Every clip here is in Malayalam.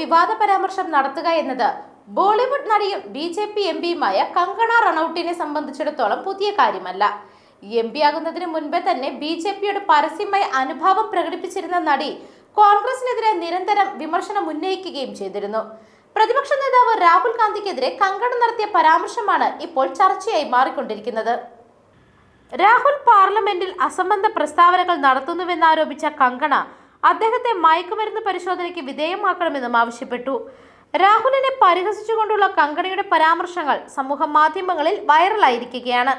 വിവാദ പരാമർശം നടത്തുക എന്നത് ബോളിവുഡ് നടിയും ബി ജെ പി എം പിയുമായ കങ്കണ റണൌട്ടിനെ സംബന്ധിച്ചിടത്തോളം പുതിയ കാര്യമല്ല. എം പി ആകുന്നതിന് മുൻപേ തന്നെ ബി ജെ പിയുടെ പരസ്യമായി അനുഭാവം പ്രകടിപ്പിച്ചിരുന്ന നടി കോൺഗ്രസിനെതിരെ നിരന്തരം വിമർശനം ഉന്നയിക്കുകയും ചെയ്തിരുന്നു. പ്രതിപക്ഷ നേതാവ് രാഹുൽ ഗാന്ധിക്കെതിരെ കങ്കണ നടത്തിയ പരാമർശമാണ് ഇപ്പോൾ ചർച്ചയായി മാറിക്കൊണ്ടിരിക്കുന്നത്. രാഹുൽ പാർലമെന്റിൽ അസംബന്ധ പ്രസ്താവനകൾ നടത്തുന്നുവെന്നാരോപിച്ച കങ്കണ അദ്ദേഹത്തെ മയക്കുമരുന്ന് പരിശോധനയ്ക്ക് വിധേയമാക്കണമെന്നും ആവശ്യപ്പെട്ടു. രാഹുലിനെ പരിഹസിച്ചുകൊണ്ടുള്ള കങ്കണയുടെ പരാമർശങ്ങൾ സമൂഹ മാധ്യമങ്ങളിൽ വൈറലായിരിക്കുകയാണ്.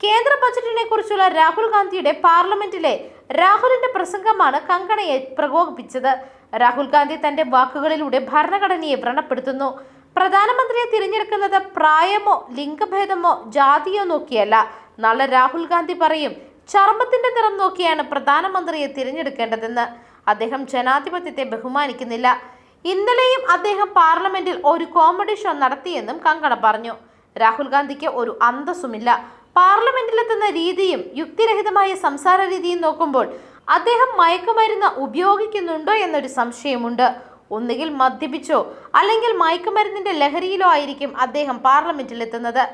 കേന്ദ്ര ബജറ്റിനെ കുറിച്ചുള്ള രാഹുൽ ഗാന്ധിയുടെ പാർലമെന്റിലെ രാഹുലിന്റെ പ്രസംഗമാണ് കങ്കണയെ പ്രകോപിപ്പിച്ചത്. രാഹുൽ ഗാന്ധി തന്റെ വാക്കുകളിലൂടെ ഭരണഘടനയെ വ്രണപ്പെടുത്തുന്നു. പ്രധാനമന്ത്രിയെ തിരഞ്ഞെടുക്കുന്നത് പ്രായമോ ലിംഗഭേദമോ ജാതിയോ നോക്കിയല്ല. നാളെ രാഹുൽ ഗാന്ധി പറയും ചർമ്മത്തിന്റെ നിറം നോക്കിയാണ് പ്രധാനമന്ത്രിയെ തിരഞ്ഞെടുക്കേണ്ടതെന്ന്. അദ്ദേഹം ജനാധിപത്യത്തെ ബഹുമാനിക്കുന്നില്ല. ഇന്നലെയും അദ്ദേഹം പാർലമെന്റിൽ ഒരു കോമഡി ഷോ നടത്തിയെന്നും കങ്കണ പറഞ്ഞു. രാഹുൽ ഗാന്ധിക്ക് ഒരു അന്തസ്സുമില്ല. പാർലമെന്റിലെത്തുന്ന രീതിയും യുക്തിരഹിതമായ സംസാര രീതിയും നോക്കുമ്പോൾ അദ്ദേഹം മയക്കുമരുന്ന് ഉപയോഗിക്കുന്നുണ്ടോ എന്നൊരു സംശയമുണ്ട്. ഒന്നുകിൽ മദ്യപിച്ചോ അല്ലെങ്കിൽ മയക്കുമരുന്നിന്റെ ലഹരിയിലോ ആയിരിക്കും അദ്ദേഹം പാർലമെന്റിലെത്തുന്നത്.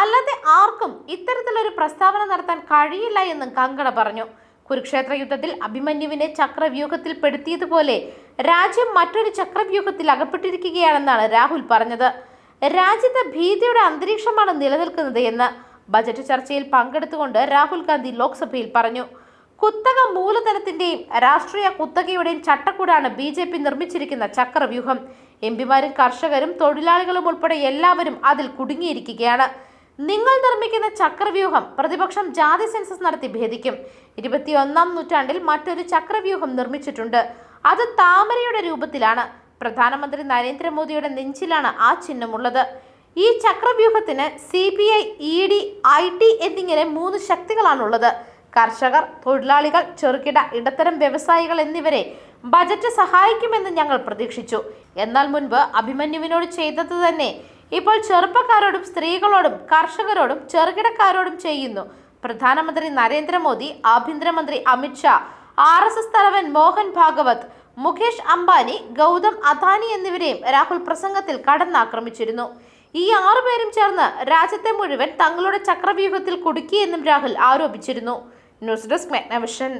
അല്ലാതെ ആർക്കും ഇത്തരത്തിലൊരു പ്രസ്താവന നടത്താൻ കഴിയില്ല എന്നും കങ്കണ പറഞ്ഞു. കുരുക്ഷേത്ര യുദ്ധത്തിൽ അഭിമന്യുവിനെ ചക്രവ്യൂഹത്തിൽ പെടുത്തിയതുപോലെ രാജ്യം മറ്റൊരു ചക്രവ്യൂഹത്തിൽ അകപ്പെട്ടിരിക്കുകയാണെന്നാണ് രാഹുൽ പറഞ്ഞത്. രാജ്യത്ത് ഭീതിയുടെ അന്തരീക്ഷമാണ് നിലനിൽക്കുന്നത് എന്ന് ബജറ്റ് ചർച്ചയിൽ പങ്കെടുത്തുകൊണ്ട് രാഹുൽ ഗാന്ധി ലോക്സഭയിൽ പറഞ്ഞു. കുത്തക മൂലധനത്തിന്റെയും രാഷ്ട്രീയ കുത്തകയുടെയും ചട്ടക്കൂടാണ് ബി ജെ പി നിർമ്മിച്ചിരിക്കുന്ന ചക്രവ്യൂഹം. എം പിമാരും കർഷകരും തൊഴിലാളികളും ഉൾപ്പെടെ എല്ലാവരും അതിൽ കുടുങ്ങിയിരിക്കുകയാണ്. നിങ്ങൾ നിർമ്മിക്കുന്ന ചക്രവ്യൂഹം പ്രതിപക്ഷം ജാതി സെൻസസ് നടത്തി ഭേദിക്കും. ഇരുപത്തിയൊന്നാം നൂറ്റാണ്ടിൽ മറ്റൊരു ചക്രവ്യൂഹം നിർമ്മിച്ചിട്ടുണ്ട്. അത് താമരയുടെ രൂപത്തിലാണ്. പ്രധാനമന്ത്രി നരേന്ദ്രമോദിയുടെ നെഞ്ചിലാണ് ആ ചിഹ്നമുള്ളത്. ഈ ചക്രവ്യൂഹത്തിന് C B I E D I T എന്നിങ്ങനെ മൂന്ന് ശക്തികളാണുള്ളത്. കർഷകർ തൊഴിലാളികൾ ചെറുകിട ഇടത്തരം വ്യവസായികൾ എന്നിവരെ ബജറ്റ് സഹായിക്കുമെന്ന് ഞങ്ങൾ പ്രതീക്ഷിച്ചു. എന്നാൽ മുൻപ് അഭിമന്യുവിനോട് ചെയ്തത് തന്നെ ഇപ്പോൾ ചെറുപ്പക്കാരോടും സ്ത്രീകളോടും കർഷകരോടും ചെറുകിടക്കാരോടും ചെയ്യുന്നു. പ്രധാനമന്ത്രി നരേന്ദ്രമോദി ആഭ്യന്തരമന്ത്രി അമിത്ഷാ ആർ എസ് എസ് തലവൻ മോഹൻ ഭാഗവത് മുകേഷ് അംബാനി ഗൗതം അദാനി എന്നിവരെയും രാഹുൽ പ്രസംഗത്തിൽ കടന്നാക്രമിച്ചിരുന്നു. ഈ ആറുപേരും ചേർന്ന് രാജ്യത്തെ മുഴുവൻ തങ്ങളുടെ ചക്രവ്യൂഹത്തിൽ കുടുക്കിയെന്നും രാഹുൽ ആരോപിച്ചിരുന്നു. News desk മെഗ്നവിഷൻ.